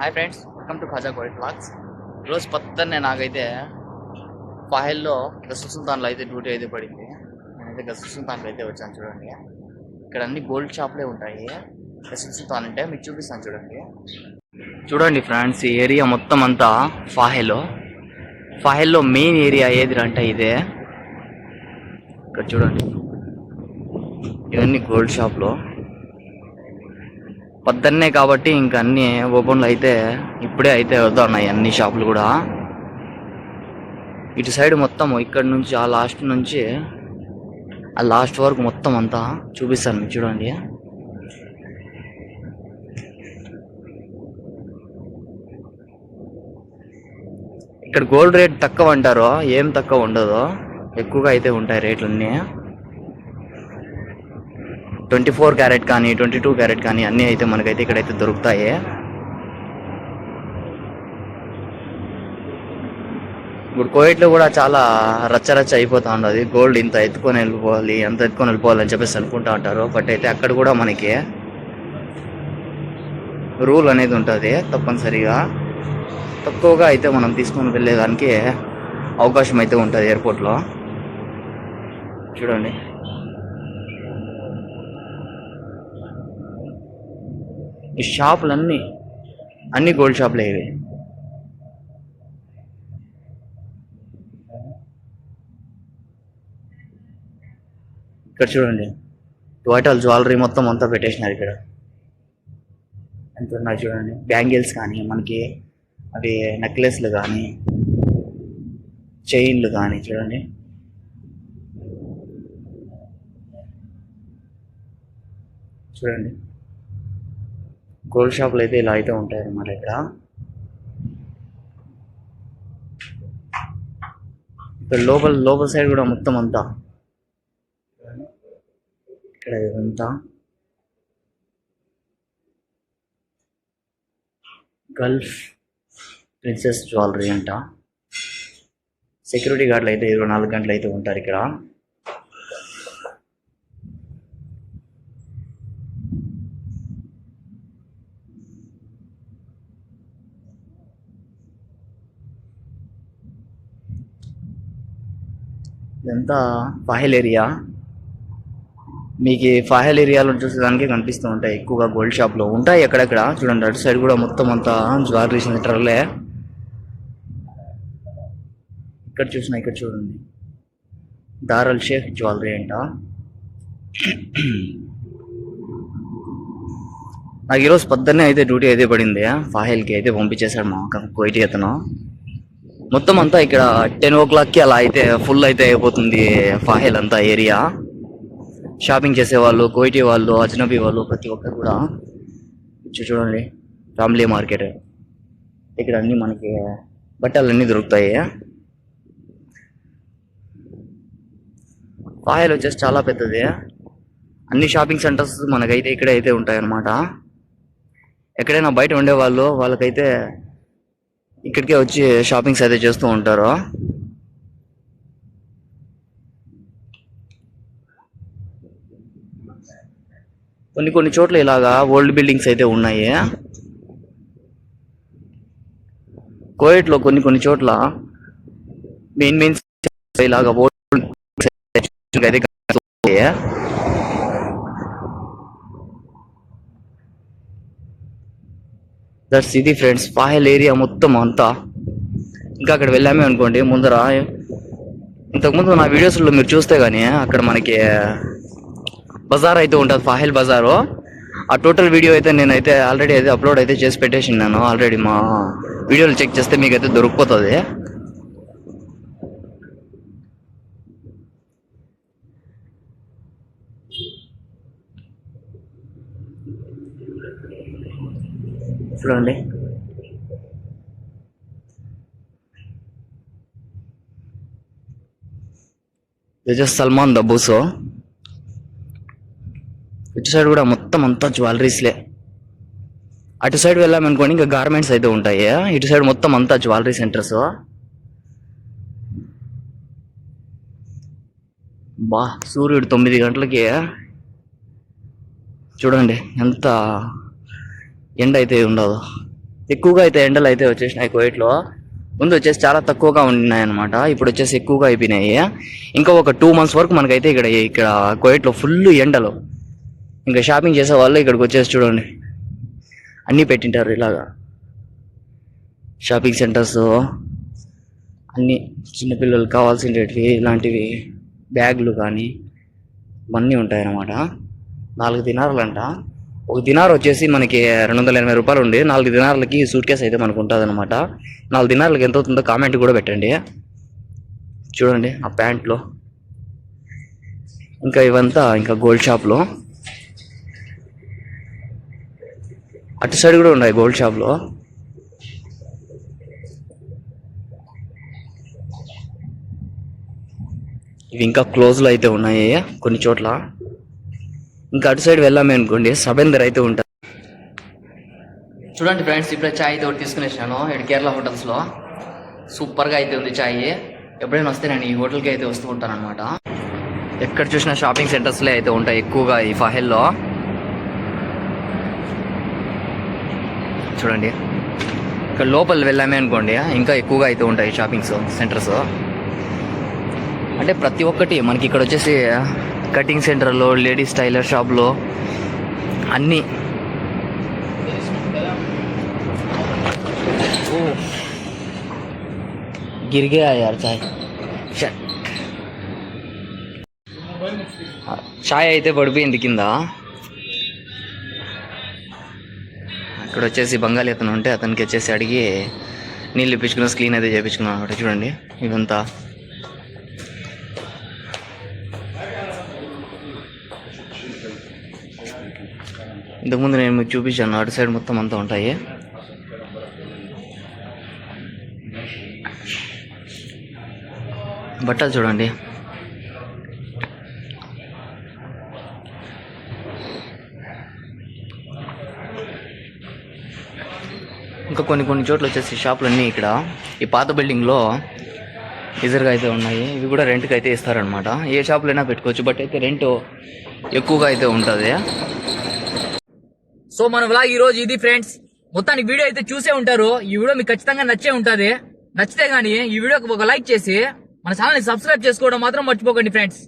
Hi friends welcome to Khaja కోడి blogs ఈరోజు పొద్దున్నే నాకైతే ఫాయిల్లో గసల్ సుల్తాన్లో అయితే డ్యూటీ అయితే పడింది. నేనైతే గసల్ సుల్తాన్లో అయితే వచ్చాను చూడండి. ఇక్కడ అన్ని గోల్డ్ షాప్లే ఉంటాయి. గసల్ సుల్తాన్ అంటే మీకు చూపిస్తాను చూడండి. చూడండి ఫ్రెండ్స్ ఈ ఏరియా మొత్తం అంతా ఫాహెలో ఫాహెల్లో మెయిన్ ఏరియా ఏది అంటే ఇదే. ఇక్కడ చూడండి. ఇవన్నీ గోల్డ్ షాప్లో పొద్దున్నే కాబట్టి ఇంకా అన్ని ఓపెన్లు అయితే ఇప్పుడే అయితే ఉన్నాయి అన్ని షాపులు కూడా. ఇటు సైడ్ మొత్తం ఇక్కడ నుంచి ఆ లాస్ట్ నుంచి ఆ లాస్ట్ వరకు మొత్తం అంతా చూపిస్తాను చూడండి. ఇక్కడ గోల్డ్ రేట్ తక్కువ అంటారు ఏం తక్కువ ఉండదు ఎక్కువగా అయితే ఉంటాయి రేట్లన్నీ. ట్వంటీ ఫోర్ క్యారెట్ కానీ ట్వంటీ టూ క్యారెట్ కానీ అన్నీ అయితే మనకైతే ఇక్కడైతే దొరుకుతాయి. ఇప్పుడు కోవిడ్లో కూడా చాలా రచ్చ రచ్చ ఉండదు గోల్డ్ ఇంత ఎత్తుకొని వెళ్ళిపోవాలి అంత ఎత్తుకొని వెళ్ళిపోవాలి అని చెప్పేసి అనుకుంటా ఉంటారు. బట్ అయితే అక్కడ కూడా మనకి రూల్ అనేది ఉంటుంది తప్పనిసరిగా. తక్కువగా అయితే మనం తీసుకొని వెళ్ళేదానికి అవకాశం అయితే ఉంటుంది ఎయిర్పోర్ట్లో చూడండి. ఈ షాపులన్నీ అన్ని గోల్డ్ షాపులే ఇవి. ఇక్కడ చూడండి. టోటల్ జ్యువెలరీ మొత్తం అంతా పెట్టేసినారు ఇక్కడ. ఎంత ఉన్నాయి చూడండి. బ్యాంగిల్స్ కానీ మనకి అవి నెక్లెస్లు కానీ చైన్లు కానీ చూడండి. చూడండి. గోల్డ్ షాపులు అయితే ఇలా అయితే ఉంటాయి అన్నమాట ఇక్కడ. ఇక్కడ లోపల లోపల సైడ్ కూడా మొత్తం అంతా. ఇక్కడ ఇదంతా. గల్ఫ్ ప్రిన్సెస్ జ్యువెలరీ అంట. సెక్యూరిటీ గార్డులు అయితే ఇరవై నాలుగు గంటలు అయితే ఉంటారు ఇక్కడ. ఇదంతా ఫాహిల్ ఏరియా. మీకు ఈ ఏరియాలో చూసేదానికి కనిపిస్తూ ఉంటాయి. ఎక్కువగా గోల్డ్ షాప్లో ఉంటాయి ఎక్కడెక్కడ చూడండి అటు సైడ్ కూడా మొత్తం అంతా జ్యువెలరీ సెంటర్లే ఇక్కడ చూసిన ఇక్కడ చూడండి. దారల్ షేక్ జ్యువెలరీ అంట. నాకు ఈరోజు పొద్దున్నే అయితే డ్యూటీ అయితే పడింది. ఫాహిల్కి అయితే పంపించేశాడు మా కోయిటీ అతను. మొత్తం అంతా ఇక్కడ టెన్ ఓ క్లాక్కి అలా అయితే ఫుల్ అయితే అయిపోతుంది ఫాహెల్ అంతా ఏరియా. షాపింగ్ చేసే వాళ్ళు వాళ్ళు అజ్నబీ వాళ్ళు ప్రతి ఒక్కరు కూడా. చూడండి ఫ్యామిలీ మార్కెట్. ఇక్కడ అన్ని మనకి బట్టలు అన్నీ దొరుకుతాయి. ఫాహిల్ వచ్చేసి చాలా పెద్దది. అన్ని షాపింగ్ సెంటర్స్ మనకైతే ఇక్కడే అయితే ఉంటాయి అన్నమాట ఎక్కడైనా బయట ఉండేవాళ్ళు వాళ్ళకైతే ఇక్కడికే వచ్చి షాపింగ్స్ అయితే చేస్తూ ఉంటారు. కొన్ని కొన్ని చోట్ల ఇలాగా ఓల్డ్ బిల్డింగ్స్ అయితే ఉన్నాయి. కోయట్లో కొన్ని కొన్ని చోట్ల మెయిన్ మెయిన్ ఇలాగా ఓల్డ్ అయితే దట్స్ ఇది ఫ్రెండ్స్ పాయల్ ఏరియా మొత్తం అంతా ఇంకా అక్కడ వెళ్ళామే అనుకోండి ముందర ఇంతకుముందు నా వీడియోస్లో మీరు చూస్తే కానీ అక్కడ మనకి బజార్ అయితే ఉంటుంది ఫాహిల్ బజారు ఆ టోటల్ వీడియో అయితే నేనైతే ఆల్రెడీ అయితే అప్లోడ్ అయితే చేసి పెట్టేసినాను ఆల్రెడీ మా వీడియోలు చెక్ చేస్తే మీకు అయితే దొరికిపోతుంది చూడండి. ఇది సల్మాన్ దబూసో ఇటు సైడ్ కూడా మొత్తం అంతా జ్యువెలరీస్లే అటు సైడ్ వెళ్ళామనుకోండి ఇంకా గార్మెంట్స్ అయితే ఉంటాయి. ఇటు సైడ్ మొత్తం అంతా జ్యువెలరీ సెంటర్స్ బా సూర్యుడు తొమ్మిది గంటలకి చూడండి ఎంత ఎండ అయితే ఉండదు. ఎక్కువగా అయితే ఎండలు అయితే వచ్చేసినాయి కోయిట్లో ముందు వచ్చేసి చాలా తక్కువగా ఉన్నాయి అనమాట ఇప్పుడు వచ్చేసి ఎక్కువగా అయిపోయినాయి. ఇంకా ఒక టూ మంత్స్ వరకు మనకైతే ఇక్కడ ఇక్కడ కోయిట్లో ఫుల్ ఎండలు. ఇంకా షాపింగ్ చేసే వాళ్ళు ఇక్కడికి వచ్చేసి చూడండి. అన్నీ పెట్టింటారు ఇలాగా. షాపింగ్ సెంటర్స్ అన్ని చిన్నపిల్లలకు కావాల్సినవి ఇలాంటివి బ్యాగులు కానీ ఇవన్నీ ఉంటాయన్నమాట. నాలుగు దినారులంట. ఒక దినార్ వచ్చేసి మనకి రెండు వందల ఎనభై రూపాయలు ఉంది నాలుగు దినార్లకి సూట్ కేసు అయితే మనకు ఉంటుంది అనమాట నాలుగు దినార్లకి ఎంత అవుతుందో కామెంట్ కూడా పెట్టండి. చూడండి ఆ ప్యాంట్లో. ఇంకా ఇవంతా ఇంకా గోల్డ్ షాప్లో అటు సైడ్ కూడా ఉన్నాయి గోల్డ్ షాప్లో ఇవి ఇంకా క్లోజ్లో అయితే ఉన్నాయి కొన్ని చోట్ల. ఇంకా అటు సైడ్ వెళ్ళామే అనుకోండి సబెందర్ అయితే ఉంటుంది చూడండి ఫ్రెండ్స్ ఇప్పుడే చాయ్ అయితే ఒకటి తీసుకునేసాను ఇక్కడ కేరళ హోటల్స్లో. సూపర్గా అయితే ఉంది చాయ్. ఎప్పుడైనా వస్తే నేను ఈ హోటల్కి అయితే వస్తూ ఉంటాను అనమాట ఎక్కడ చూసినా షాపింగ్ సెంటర్స్లే అయితే ఉంటాయి ఎక్కువగా ఈ ఫహెల్లో. చూడండి ఇక్కడ లోపల వెళ్ళామే అనుకోండి ఇంకా ఎక్కువగా అయితే ఉంటాయి షాపింగ్ సెంటర్స్. అంటే ప్రతి ఒక్కటి మనకి ఇక్కడ వచ్చేసి కటింగ్ సెంటర్లో లేడీస్ టైలర్ షాప్లో అన్నీ. ఓ గిరిగే యార్ చాయ్. చాయ్ అయితే పడిపోయింది కింద. ఇక్కడ వచ్చేసి బంగాళీ అతను ఉంటే అతనికి వచ్చేసి అడిగి నీళ్ళు ఇప్పించుకున్నా క్లీన్ అయితే చేయించుకున్నాను అనమాట చూడండి ఇదంతా. ఇంతకుముందు నేను మీకు చూపించాను అటు సైడ్ మొత్తం అంతా ఉంటాయి. బట్టలు చూడండి. ఇంకా కొన్ని కొన్ని చోట్ల వచ్చేసి షాపులన్నీ ఇక్కడ. ఈ పాత బిల్డింగ్లో ఇజర్గా అయితే ఉన్నాయి. ఇవి కూడా రెంట్కి అయితే ఇస్తారనమాట ఏ షాపులో అయినా పెట్టుకోవచ్చు బట్ అయితే రెంట్ ఎక్కువగా అయితే ఉంటుంది. సో మన వ్లాగ్ ఈ రోజు ఇది ఫ్రెండ్స్. మొత్తానికి వీడియో అయితే చూసే ఉంటారు. ఈ వీడియో మీకు ఖచ్చితంగా నచ్చే ఉంటుంది. నచ్చితే గానీ ఈ వీడియోకి ఒక లైక్ చేసి మన ఛానల్ని సబ్స్క్రైబ్ చేసుకోవడం మాత్రం మర్చిపోకండి ఫ్రెండ్స్.